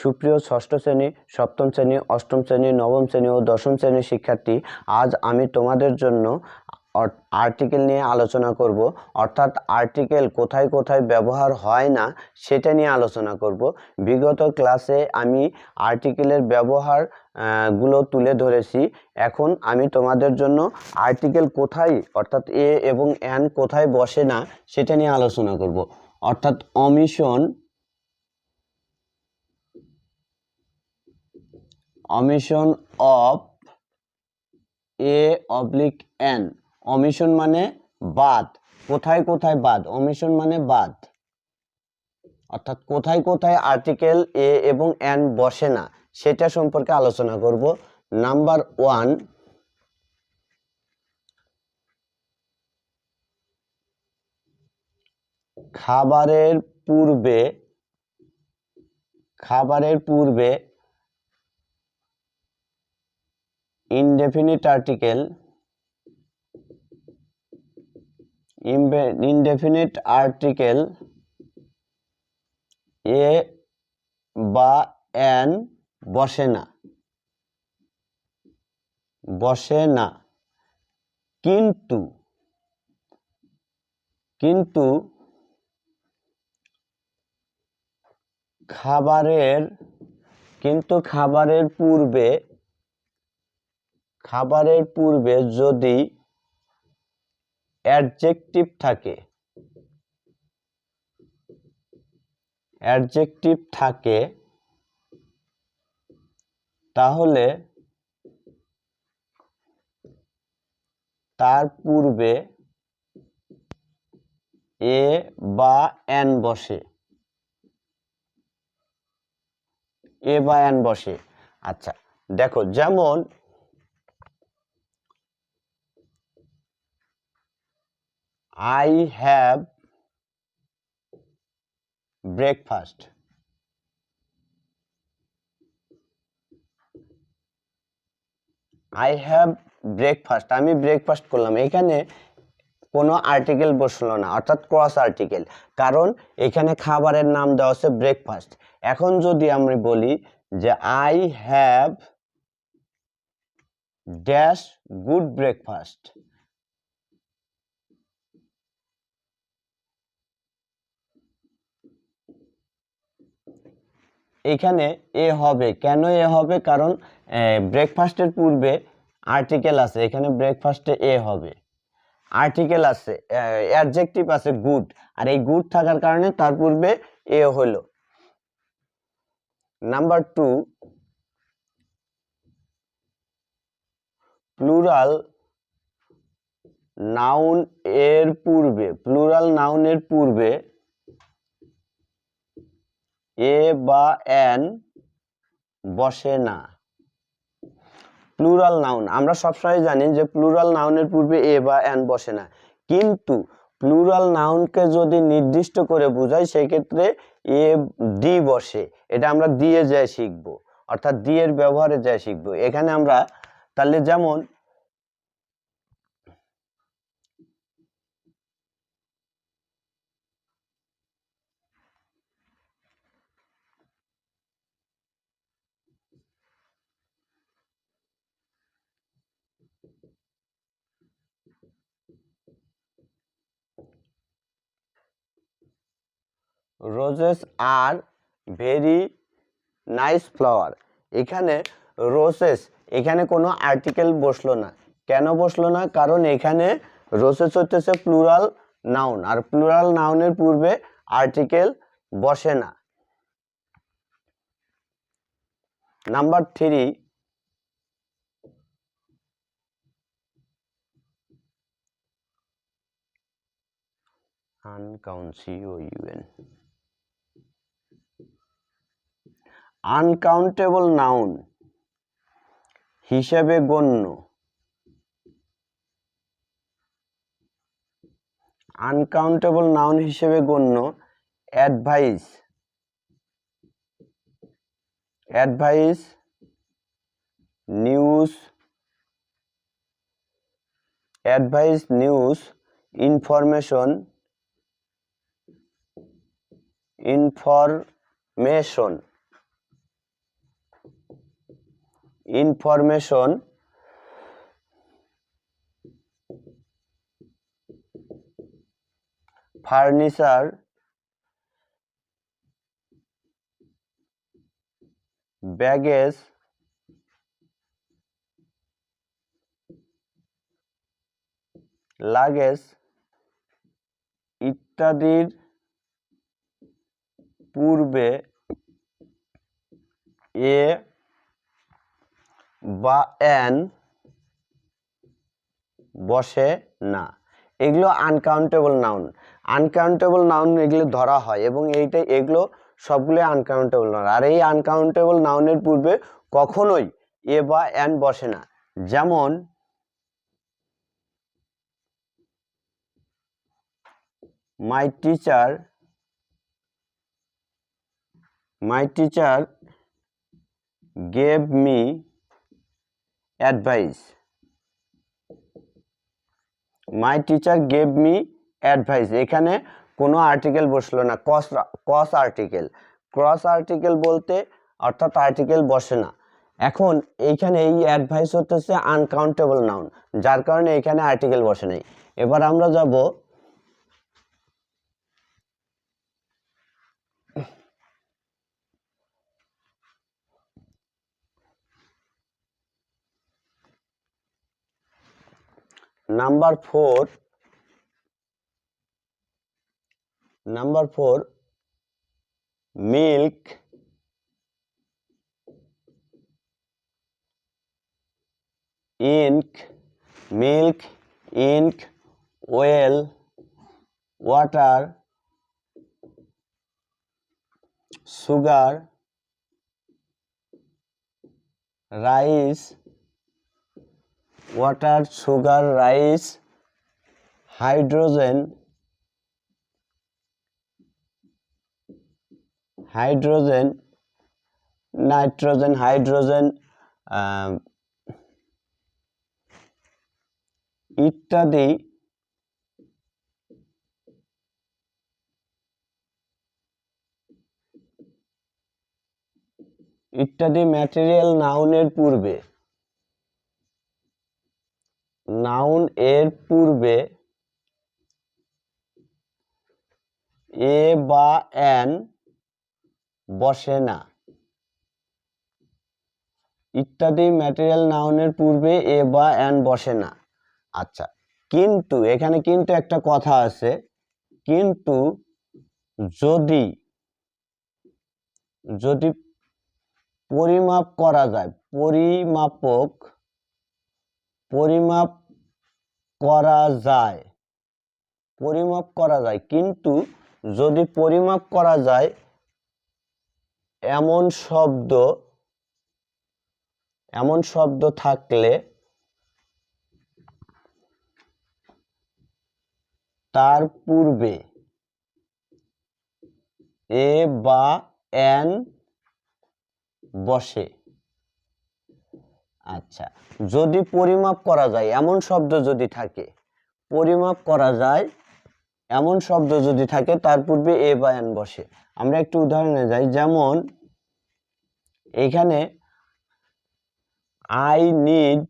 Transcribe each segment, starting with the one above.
সুপ্রিয় ষষ্ঠ শ্রেণি, সপ্তম শ্রেণি, অষ্টম শ্রেণি, নবম শ্রেণি ও দশম শ্রেণির শিক্ষার্থী, আজ আমি তোমাদের জন্য আর্টিকেল নিয়ে আলোচনা করব। অর্থাৎ আর্টিকেল কোথায় কোথায় ব্যবহার হয় না, সেটা নিয়ে আলোচনা করব। বিগত ক্লাসে আমি আর্টিকেলের ব্যবহারগুলো তুলে ধরেছি। এখন আমি তোমাদের জন্য আর্টিকেল কোথায়, অর্থাৎ এ এবং অ্যান কোথায় বসে না, সেটা নিয়ে আলোচনা করব। অর্থাৎ omission omission of a oblique an omission মানে বাদ। কোথায় কোথায় বাদ? অমিশন মানে বাদ। অর্থাৎ কোথায় কোথায় আর্টিকেল এ এবং এন বসে না, সেটা সম্পর্কে আলোচনা করব। নাম্বার ওয়ান খাবারের পূর্বে খাবারের পূর্বে article imbe- indefinite article এ বা এন বসে না বসে না কিন্তু কিন্তু খাবারের কিন্তু খাবারের পূর্বে খাবারের পূর্বে যদি অ্যাডজেক্টিভ থাকে অ্যাডজেক্টিভ থাকে, তাহলে তার পূর্বে এ বা এন বসে। এ বা এন বসে। আচ্ছা দেখো, যেমন I have breakfast. I have breakfast. আমি ব্রেকফাস্ট করলাম এখানে কোনো আর্টিকেল বসল না, অর্থাৎ ক্রস আর্টিকেল কারণ এখানে খাবারের নাম দেওয়া আছে ব্রেকফাস্ট এখন যদি আমি বলি যে I have dash good breakfast এখানে এ হবে। কেন এ হবে? কারণ ব্রেকফাস্টের পূর্বে আর্টিকেল আছে। এখানে ব্রেকফাস্টে এ হবে। আর্টিকেল আছে অ্যাডজেক্টিভ আছে গুড আর এই গুড থাকার কারণে তার পূর্বে এ হলো। নাম্বার টু প্লুরাল নাউন এর পূর্বে প্লুরাল নাউনের পূর্বে এ বা এন বসে না। প্লুরাল নাউন, আমরা সবসময় জানি যে প্লুরাল নাউনের পূর্বে এ বা এন বসে না। কিন্তু প্লুরাল নাউনকে যদি নির্দিষ্ট করে বোঝাই, সেক্ষেত্রে এ ডি বসে। এটা আমরা দিয়ে যায় শিখব, অর্থাৎ ডি এর ব্যবহারে যায় শিখব। এখানে আমরা তাহলে যেমন roses are very nice flower এখানে রোসেস এখানে কোনো আর্টিকেল বসল না। কেন বসল না? কারণ এখানে রোসেস হচ্ছে প্লুরাল নাউন আর প্লুরাল নাউনের পূর্বে আর্টিকেল বসে না। নাম্বার থ্রি আনকাউন্সিওইউএন আনকাউন্টেবল নাউন হিসেবে গণ্য। আনকাউন্টেবল নাউন হিসেবে গণ্য advice advice news advice news information information information furniture baggage luggage ইত্যাদির পূর্বে এ বা এন বসে না। এগুলো আনকাউন্টেবল নাউন আনকাউন্টেবল নাউন এগুলো ধরা হয় এবং এইটা, এগুলো সবগুলো আনকাউন্টেবল নাউন আর এই আনকাউন্টেবল নাউনের পূর্বে কখনোই এ বা এন বসে না। যেমন, my teacher my teacher gave me advice my teacher gave me advice. এখানে কোনো আর্টিকেল বসল না। Cross cross article. Cross article বলতে অর্থাৎ আর্টিকেল বসে না। এখন এইখানে এই অ্যাডভাইস হতেছে আনকাউন্টেবল নাউন, যার কারণে এখানে আর্টিকেল বসে নাই। এবার আমরা যাব number 4 number 4 milk ink milk ink oil water sugar rice water sugar rice hydrogen hydrogen nitrogen hydrogen ইত্যাদি। ইত্যাদি ম্যাটেরিয়াল নাউনের পূর্বে। নাউন এর পূর্বে এ বা এন বসে না। ইত্যাদি ম্যাটেরিয়াল নাউনের পূর্বে এ বা এন বসে না। আচ্ছা কিন্তু এখানে কিন্তু একটা কথা আছে, কিন্তু যদি যদি পরিমাপ করা যায়, পরিমাপক, পরিমাপ করা যায়। পরিমাপ করা যায়। কিন্তু যদি পরিমাপ করা যায়, এমন শব্দ এমন শব্দ থাকলে তার পূর্বে এ বা এন বসে। আচ্ছা যদি পরিমাপ করা যায়, এমন শব্দ যদি থাকে, পরিমাপ করা যায়, এমন শব্দ যদি থাকে, তার পূর্বে এ বা এন বসে। আমরা একটু উদাহরণে যাই, যেমন এখানে I need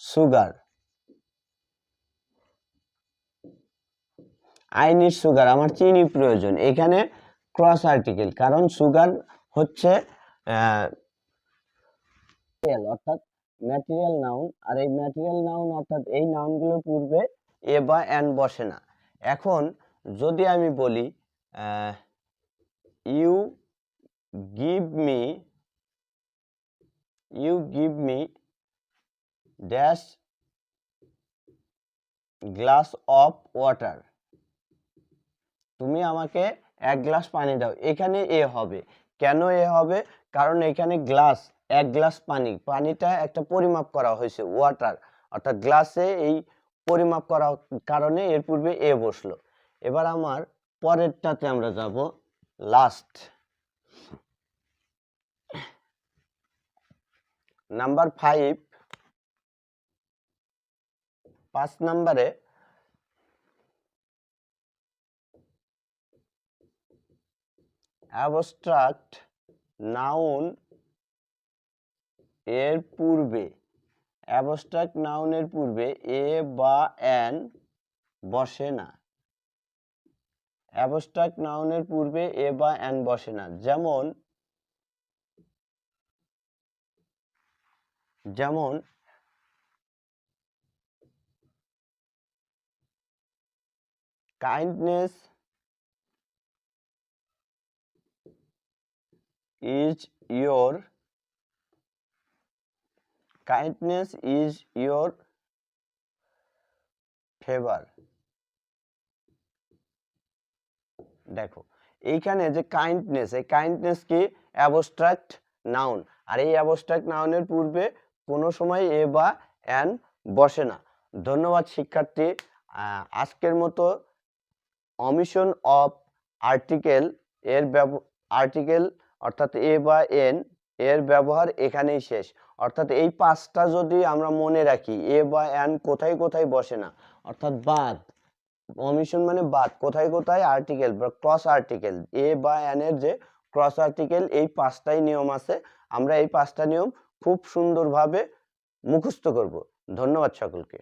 sugar I need sugar আমার চিনি প্রয়োজন। এখানে ক্রস আর্টিকেল কারণ সুগার হচ্ছে অর্থাৎ ম্যাটেরিয়াল নাউন আর এই ম্যাটেরিয়াল নাউন অর্থাৎ এই নাউনগুলোর পূর্বে এ বা এন বসে না। এখন যদি আমি বলি you give me you give me dash glass of water তুমি আমাকে এক গ্লাস পানি দাও। এখানে এ হবে। কেন এ হবে? কারণ এখানে গ্লাস এক গ্লাস পানি, পানিটা একটা পরিমাপ করা হয়েছে ওয়াটার অর্থাৎ গ্লাসে এই পরিমাপ করার কারণে এর পূর্বে এ বসল। এবার আমার পরেরটাতে আমরা যাব লাস্ট নাম্বার ফাইভ পাঁচ নাম্বারে abstract noun এর পূর্বে অ্যাবস্ট্রাক্ট নাউনের পূর্বে এ বা অ্যান বসে না। অ্যাবস্ট্রাক্ট নাউনের পূর্বে এ বা অ্যান বসে না। যেমন যেমন, kindness is your kindness is your favor. দেখো, এইখানে যে কাইন্ডনেস এই কাইন্ডনেস কি? অ্যাবস্ট্রাক্ট নাউন আর এই অ্যাবস্ট্রাক্ট নাউনের পূর্বে কোনো সময় এ বা অ্যান বসে না। ধন্যবাদ শিক্ষার্থী। আজকের মতো অমিশন অফ আর্টিকেল এর আর্টিকেল অর্থাৎ এ বা এন এর ব্যবহার এখানেই শেষ। অর্থাৎ এই পাঁচটা যদি আমরা মনে রাখি, এ বা এন কোথায় কোথায় বসে না, অর্থাৎ বাদ। অমিশন মানে বাদ, কোথায় কোথায়? আর্টিকেল বা ক্রস আর্টিকেল এ বা এন এর যে ক্রস আর্টিকেল এই পাঁচটাই নিয়ম আছে। আমরা এই পাঁচটা নিয়ম খুব সুন্দরভাবে মুখস্থ করব। ধন্যবাদ সকলকে।